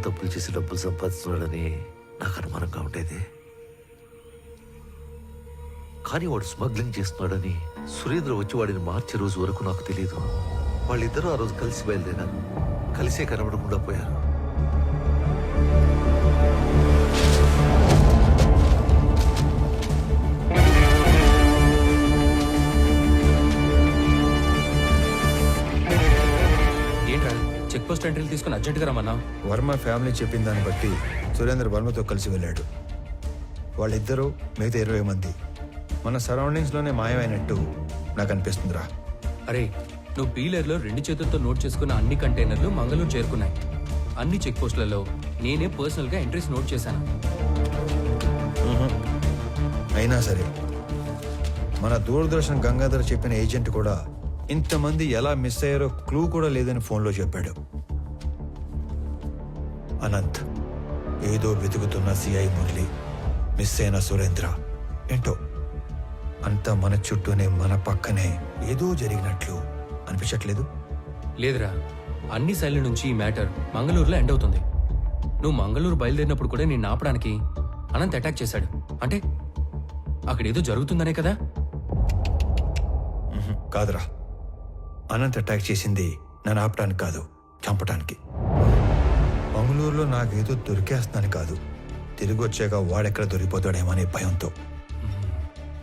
తప్పులు చేసి డబ్బులు సంపాదిస్తున్నాడని నాకు అనుమానంగా ఉండేది. కానీ వాడు స్మగ్లింగ్ చేస్తున్నాడని సురేంద్ర వచ్చి వాడిని మార్చే రోజు వరకు నాకు తెలియదు వాళ్ళిద్దరూ ఆ రోజు కలిసి బయలుదేరారు. కలిసే కనబడకుండా పోయారు. చెక్ పోస్ట్ ఎంట్రీలు తీసుకుని అర్జెంట్గా రమ్మన్నా? వర్మ ఫ్యామిలీ చెప్పిన దాన్ని బట్టి సురేంద్ర వర్మతో కలిసి వెళ్ళాడు. వాళ్ళిద్దరూ మిగతా ఇరవై మంది. మన సరౌండింగ్స్లోనే మాయమైనట్టు నాకు అనిపిస్తుందిరా. అరే నువ్వు పీలర్లో రెండు చేతులతో నోట్ చేసుకున్న అన్ని కంటైనర్లు మంగళూరు చేరుకున్నాయి. అన్ని చెక్ పోస్టులలో నేనే పర్సనల్గా ఎంట్రీస్ నోట్ చేశాను. అయినా సరే మన దూరదర్శన్ గంగాధర్ చెప్పిన ఏజెంట్ కూడా ఇంతమంది ఎలా మిస్ అయ్యారో క్లూ కూడా లేదని ఫోన్లో చెప్పాడు. అనంత్. ఏదో వెతుకుతున్న సిఐ మురళి మిస్ అయిన సురేంద్ర. ఏంటో? అంతా మన చుట్టూనే మన పక్కనే ఏదో జరిగినట్లు అనిపించట్లేదు? లేదురా. అన్ని శైలి నుంచి ఈ మ్యాటర్ మంగళూరులో ఎండ్ అవుతుంది. నువ్వు మంగళూరు బయలుదేరినప్పుడు కూడా నేను ఆపడానికి అనంత్ అటాక్ చేశాడు. అంటే? అక్కడ ఏదో జరుగుతుందనే కదా? కాదురా. అనంత్ అటాక్ చేసింది నన్ను ఆపడానికి కాదు చంపటానికి. బెంగళూరులో నాకేదో దొరికేస్తానని కాదు. తిరిగి వచ్చాక వాడెక్కడ దొరికిపోతాడేమో అనే భయంతో.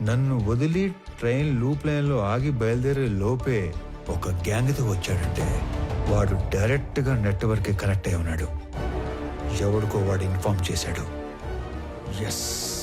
నన్ను వదిలి ట్రైన్ లూప్ లైన్లో ఆగి బయలుదేరే లోపే ఒక గ్యాంగ్తో వచ్చాడంటే వాడు డైరెక్ట్గా నెట్వర్క్కి కనెక్ట్ అయి ఉన్నాడు. ఎవడికో వాడు ఇన్ఫార్మ్ చేశాడు. ఎస్.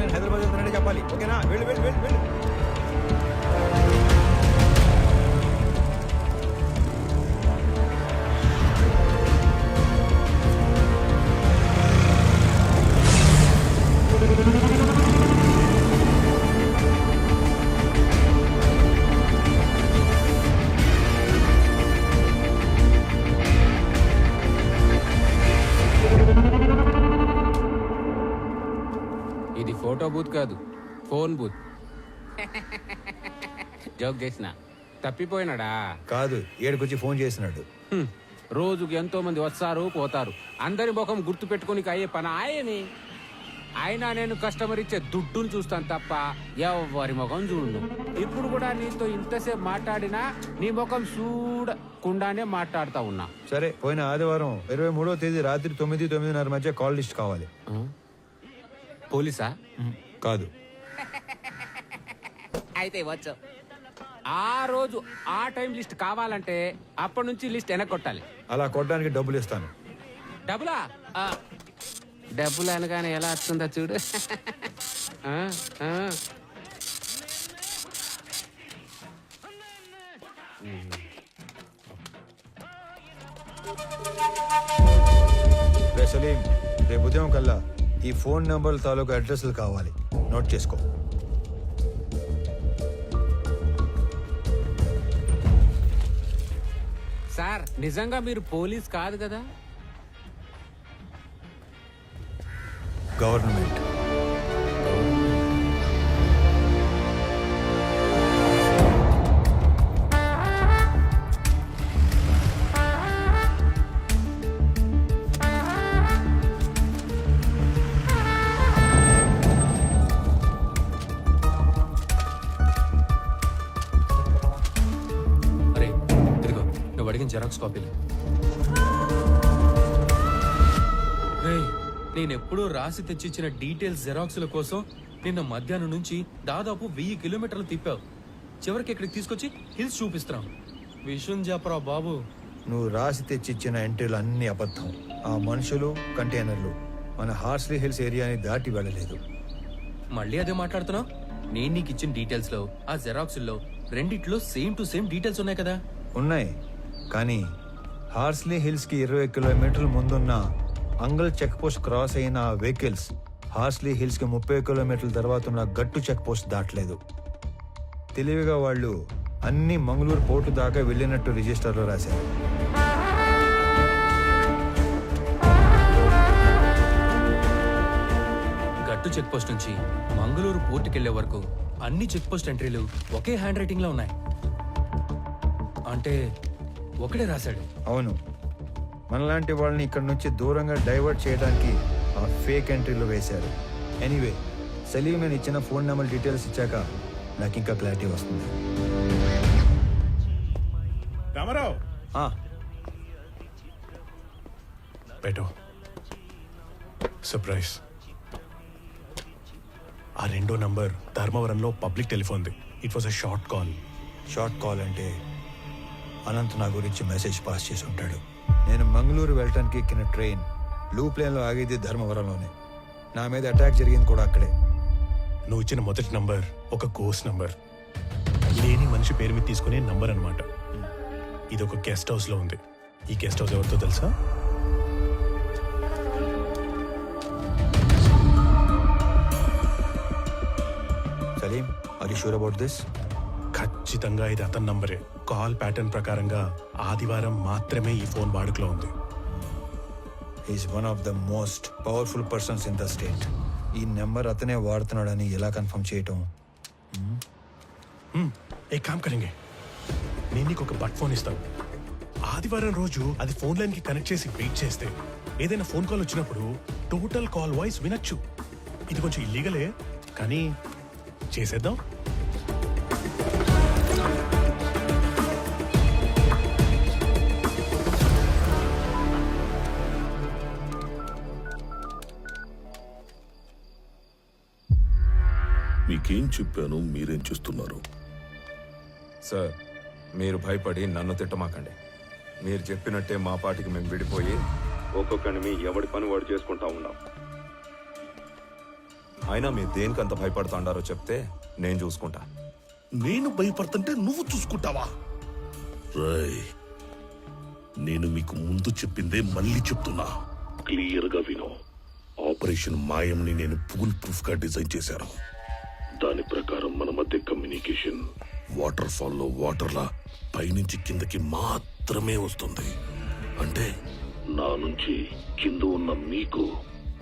నేను హైదరాబాద్ వెళ్తున్నానని చెప్పాలి. ఓకేనా? వెళ్ళు వెళ్ళు వెళ్ళు వెళ్ళు. ఫోన్ బూత్ జోక్ చేసిన. తప్పిపోయినాడా? కాదు ఏడుకొచ్చి ఫోన్ చేసినాడు. హ్మ్. రోజుకి ఎంతో మంది వస్తారు పోతారు. అందరి ముఖం గుర్తు పెట్టుకుని అయ్యే పని ఆయని. అయినా నేను కస్టమర్ ఇచ్చే దుడ్డును చూస్తాను తప్ప ఎవరి ముఖం చూడు ఇప్పుడు కూడా నీతో ఇంతసేపు మాట్లాడినా నీ ముఖం చూడకుండానే మాట్లాడుతా ఉన్నా. సరే పోయిన ఆదివారం ఇరవై మూడో తేదీ రాత్రి తొమ్మిది తొమ్మిదిన్నర మధ్య కాల్ లిస్ట్ కావాలి. ఆ? పోలీసా? కాదు. అయితే వచ్చు ఆ రోజు ఆ టైం లిస్ట్ కావాలంటే అప్పటి నుంచి లిస్ట్ వెనక్కొట్టాలి అలా కొట్టడానికి డబ్బులు ఇస్తాను. డబ్బులా? ఆ, డబ్బులు అనగానే ఎలా వస్తుందో చూడు. ఆ, ఆ. రే సలీం రేపు ఉదయం కల్లా ఈ ఫోన్ నంబర్ తాలూకు అడ్రస్లు కావాలి. నోట్ చేసుకో. నిజంగా మీరు పోలీస్ కాదు కదా? గవర్నమెంట్. జెరాక్స్ కాపీలు. రేయ్, నేనెప్పుడూ రాసి తెచ్చిచ్చిన డీటెయిల్స్ జెరాక్స్ల కోసం నిన్న మధ్యాహ్నం నుంచి దాదాపు వెయ్యి కిలోమీటర్లు తిప్పావు. చివరికి ఇక్కడికి తీసుకొచ్చి హిల్స్ చూపిస్తున్నాం. విషయం చెప్పరా బాబు. నువ్వు రాసి తెచ్చిచ్చిన ఎంట్రీలు అన్ని అబద్ధం. ఆ మనుషులు కంటైనర్లు మన హార్స్లీ హిల్స్ ఏరియాని దాటి వెళ్ళలేదు. మళ్ళీ అదే మాట్లాడుతున్నావు? నేను నీకు ఇచ్చిన డీటెయిల్స్లో ఆ జెరాక్స్లో రెండిట్లో సేమ్ టు సేమ్ డీటెయిల్స్ ఉన్నాయి కదా? ఉన్నాయి. కానీ హార్స్లీ హిల్స్కి ఇరవై కిలోమీటర్ల ముందున్న అంగల్ చెక్పోస్ట్ క్రాస్ అయిన ఆ వెహికల్స్ హార్స్లీ హిల్స్కి ముప్పై కిలోమీటర్ల తర్వాత ఉన్న గట్టు చెక్పోస్ట్ దాటలేదు. తెలివిగా వాళ్ళు అన్ని మంగళూరు పోర్టు దాకా వెళ్ళినట్టు రిజిస్టర్లో రాశారు. గట్టు చెక్ పోస్ట్ నుంచి మంగళూరు పోర్టుకి వెళ్ళే వరకు అన్ని చెక్ పోస్ట్ ఎంట్రీలు ఒకే హ్యాండ్ రైటింగ్లో ఉన్నాయి. అంటే ఒకడే రాశాడు. అవును. మనలాంటి వాళ్ళని ఇక్కడ నుంచి దూరంగా డైవర్ట్ చేయడానికి ఆ ఫేక్ ఎంట్రీలు వేశారు. ఎనీవే సలీం నేను ఇచ్చిన ఫోన్ నెంబర్ డీటెయిల్స్ ఇచ్చాక నాకు ఇంకా క్లారిటీ వస్తుంది. రామారావు! పెట్టు. సర్ప్రైజ్ ఆ రెండో నంబర్ ధర్మవరంలో public టెలిఫోన్ది. It was a short call short call అంటే అనంత్ నా గురించి మెసేజ్ పాస్ చేసి ఉంటాడు. నేను మంగళూరు వెళ్ళటానికి ఎక్కిన ట్రైన్ లూప్ లైన్లో ఆగేది ధర్మవరంలోనే. నా మీద అటాక్ జరిగింది కూడా అక్కడే. నువ్వు ఇచ్చిన మొదటి నంబర్ ఒక కోర్స్ నంబర్. లేని మనిషి పేరు మీద తీసుకునే నంబర్ అనమాట ఇది ఒక గెస్ట్ హౌస్లో ఉంది. ఈ గెస్ట్ హౌస్ ఎవరితో తెలుసా? సలీం అది షూర్ అబౌట్ దిస్ ఖచ్చితంగా ఇది అతని నంబరే. కాల్ ప్యాటర్న్ ప్రకారంగా ఆదివారం మాత్రమే ఈ ఫోన్ వాడుకలో ఉంది. Is one of the most powerful persons in the state ఈ నెంబర్ అతనే వాడుతున్నాడని ఎలా కన్ఫర్మ్ చేయటం? హ్మ్, ఏ కామ్ కరెంగే. నేను నీకు ఒక బట్ ఫోన్ ఇస్తాను. ఆదివారం రోజు అది ఫోన్ లైన్కి కనెక్ట్ చేసి వెయిట్ చేస్తే ఏదైనా ఫోన్ కాల్ వచ్చినప్పుడు టోటల్ కాల్ వాయిస్ వినొచ్చు. ఇది కొంచెం ఇల్లీగలే కానీ చేసేద్దాం. మీకేం చెప్పాను మీరేం చేస్తున్నారు? సార్ మీరు భయపడి నన్ను తిట్టమాకండి. మీరు చెప్పినట్టే మా పాటికి మేము విడిపోయి ఒక్కొక్కడిని మీ ఎవడి పని వాడు చేసుకుంటా ఉన్నాం. అయినా మీరు దేనికంత భయపడుతుండారో చెప్తే నేను చూసుకుంటా. నేను భయపడుతుంటే నువ్వు చూసుకుంటావా? నేను మీకు ముందు చెప్పిందే మళ్ళీ చెప్తున్నా. క్లియర్గా విను. ఆపరేషన్ మాయంని నేను ఫుల్ ప్రూఫ్గా డిజైన్ చేశాను. దాని ప్రకారం మన మధ్య కమ్యూనికేషన్ వాటర్ ఫాల్లో వాటర్ లా పైనుంచి కిందకి మాత్రమే వస్తుంది. అంటే నా నుంచి కింద ఉన్న మీకు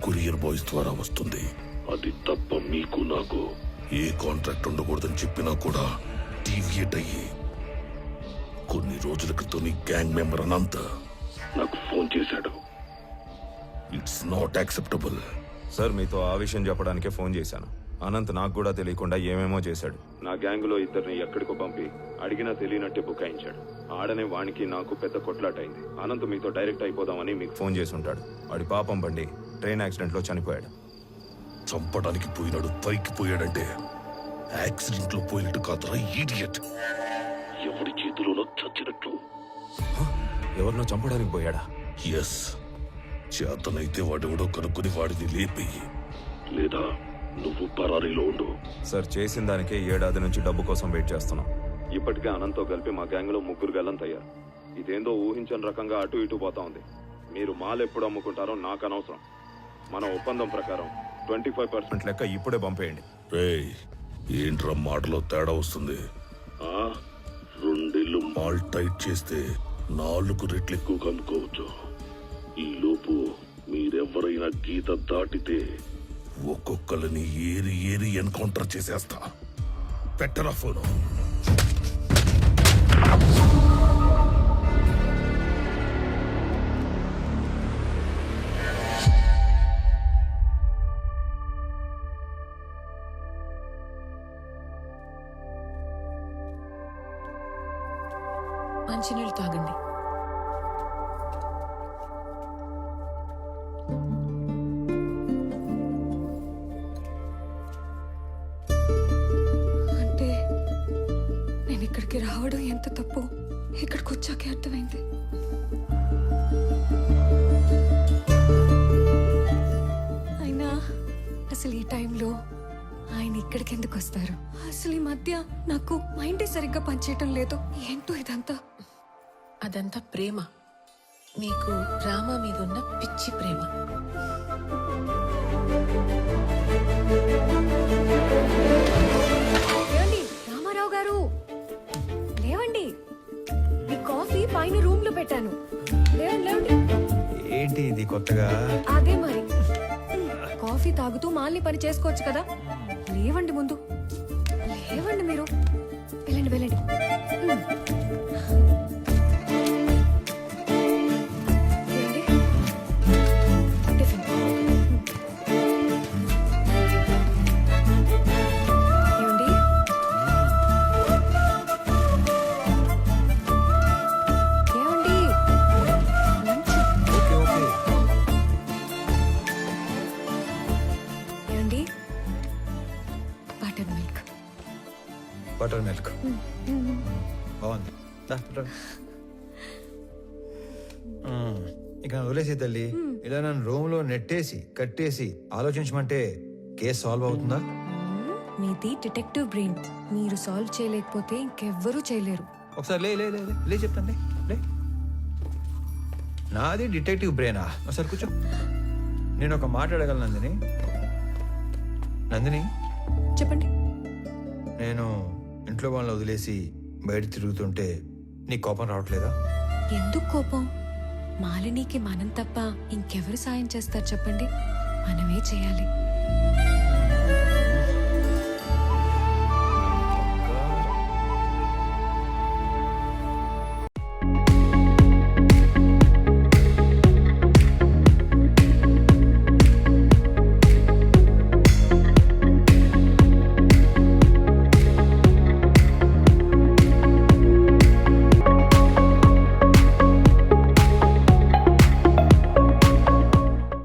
కొరియర్ బాయ్స్ ద్వారా వస్తుంది. అది తప్ప మీకు నాకు ఏ కాంట్రాక్ట్ ఉండకూడదని చెప్పినా కూడా డీవియేట్ అయ్యి కొన్ని రోజుల క్రితం నీ గ్యాంగ్ మెంబర్ అనంత నాకు ఫోన్ చేశాడు. ఇట్స్ నాట్ యాక్సెప్టబుల్ సార్ మీతో ఆ విషయం చెప్పడానికే ఫోన్ చేశాను. అనంత్ నాకు కూడా తెలియకుండా ఏమేమో చేశాడు. నా గ్యాంగ్లో ఇద్దరిని ఎక్కడికో పంపి అడిగినా తెలియనట్టే బుకాయించాడు. ఆడనే వానికి నాకు పెద్ద కొట్లాట అయింది అనంత్ మీతో డైరెక్ట్ అయిపోదామని మీకు ఫోన్ చేసి ఉంటాడు వాడి పాపం బండి ట్రైన్ యాక్సిడెంట్లో చనిపోయాడు. చంపడానికి పోయినాడు పైకి పోయాడంటే యాక్సిడెంట్లో పోయినట్టు కాదురా ఈడియట్ ఎవడి చేతిలోనో చచ్చినట్లు ఎవరినో చంపడానికి పోయాడా? ఎస్ చేతనైతే వాడెవడో కనుక్కొని వాడిని లేపేయి. లేదా? నువ్వు పరారీలో ఉండు. సార్ చేసిన దానికే ఏడాది నుంచి డబ్బు కోసం వెయిట్ చేస్తున్నాం. ఇప్పటికే అనంతో కలిపి మా గ్యాంగ్లో ముగ్గురు గల్లంతయ్యారు. ఇదేందో ఊహించని రకంగా అటు ఇటు పోతా ఉంది. మీరు మాల్ ఎప్పుడు అమ్ముకుంటారో నాకు అనవసరం. మన ఒప్పందం ప్రకారం ట్వంటీ ఫైవ్ పర్సెంట్ లెక్క ఇప్పుడే పంపేయండి. రేయ్ ఏంట్రా మాటలో తేడా వస్తుంది? ఆ? రెండేళ్ళు మాల్ టైట్ చేస్తే నాలుగు రెట్లు ఎక్కువ కనుక్కోవచ్చు. ఈ లోపు మీరెవరైనా గీత దాటితే ఒక్కొక్కరిని ఏరి ఏరి ఎన్కౌంటర్ చేసేస్తా. పెట్టరా ఫోను. మంచినీళ్ళు తాగండి. వస్తారు అసలు ఈ మధ్య నాకు మైండే సరిగ్గా పనిచేయటం లేదు. ఏంటో ఇదంతా? అదంతా ప్రేమ. మీకు రామ మీద ఉన్న పిచ్చి ప్రేమ. ఏమండి? రామారావు రామారావు గారు. లేవండి. మీ కాఫీ పైన రూమ్లో పెట్టాను. లేవండి లేవండి. ఏంటి ఇది కొత్తగా? అదే మరి. కాఫీ తాగుతూ మాల్ని పని చేసుకోవచ్చు కదా? లేవండి ముందు. లేవండి మీరు. బాగుంది. దా, రా. మ్మ్. ఇక నన్ను వదిలేసి తల్లి ఇలా నన్ను రూమ్లో నెట్టేసి కట్టేసి ఆలోచించమంటే కేసు సాల్వ్ అవుతుందా? మీది డిటెక్టివ్ బ్రెయిన్. మీరు సాల్వ్ చేయలేకపోతే ఇంకెవ్వరూ చేయలేరు. ఒకసారి లే లే లే లే, లే చెప్తాను లే లే. నాది డిటెక్టివ్ బ్రెయినా? ఒకసారి కూర్చో. నేను ఒక మాట అడగలను నందిని. నందిని? చెప్పండి. నేను ఇంట్లో వాళ్ళని వదిలేసి బయట తిరుగుతుంటే నీ కోపం రావట్లేదా? ఎందుకు కోపం? మాలినికి మనం తప్ప ఇంకెవరు సాయం చేస్తారు చెప్పండి? మనమే చేయాలి.